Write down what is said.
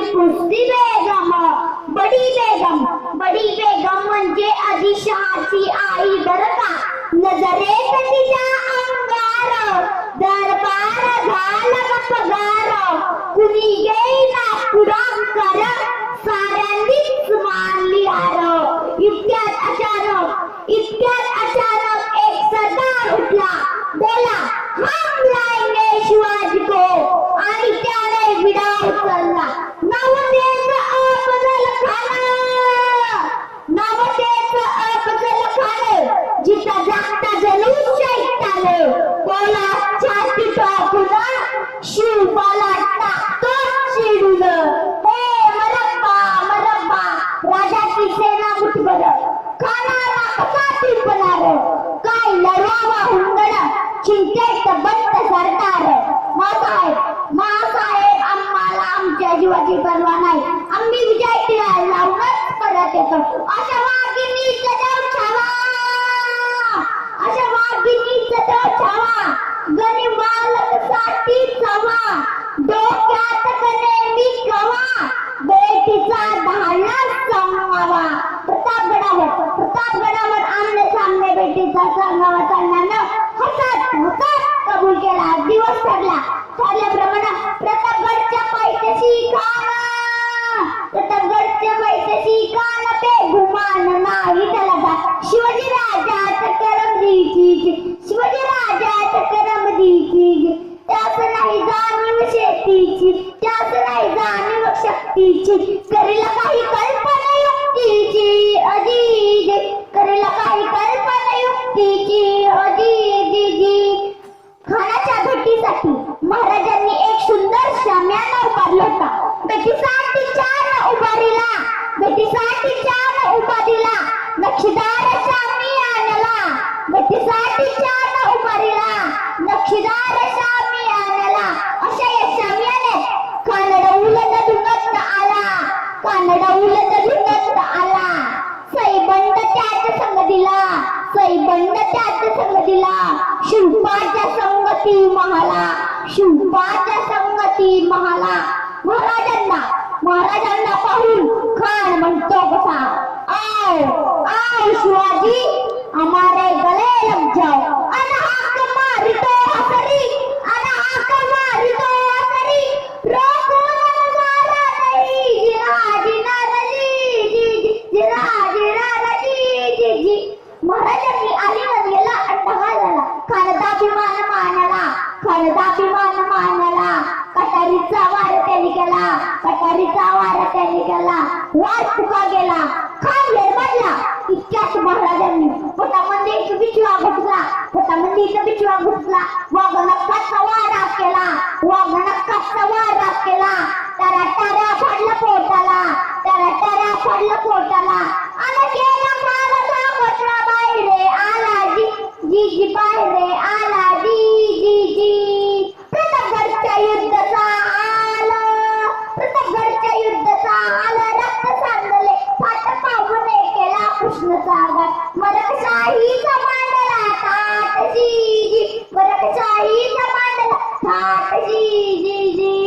दरबारी पुस्ती बेगम बडी बेगम बडी बेगम म्हणजे आदिशहाची आई बरं का? नजरेत तिच्या शिवपाला टाकतो चिडून हे हो, मरप्पा मरप्पा राजाची सेना मुठभर कसा काय लढावा चिंतेत बंद सरकार. मासाहेब मासाहेब आम्हाला आमच्या जीवाची परवा नाही. आम्ही विजय टिळा लावूनच परत येतो. अशा वाघिणीचा देव छावा. अशा वाघिणीचा छावा. साठी Don't करेला काही कल्पना युक्तीची अजी करेला काही कल्पना युक्तीची अजी खानाच्या भेटीसाठी महाराजांनी एक सुंदर शाम्याना उभारला होता. भेटीसाठी छान उभारीला भेटीसाठी छान उभा नक्षीदार शामी आणला. भेटीसाठी छान उभारीला नक्षीदार शामी आणला अशा या शाम्याने कानडा उलट धुनत आला कानडा उलट धुनत आला. सैबंड त्याच संग दिला. सैबंड त्याच संग दिला. शिवपाच्या संगती महाला. शिवपाच्या संगती महाला. महाराजांना महाराजांना पाहून खान म्हणतो वार त्यांनी केला. कटारीचा वार त्यांनी केला. वार चुका गेला. खान निर्माणला इतक्याच महाराजांनी पोटामध्ये एक बिचवा घुसला. पोटामध्ये एक बिचवा घुसला. वाघ कसा वारा केला. वाघ कसा वारा केला. तारा तारा फाडला 他是星星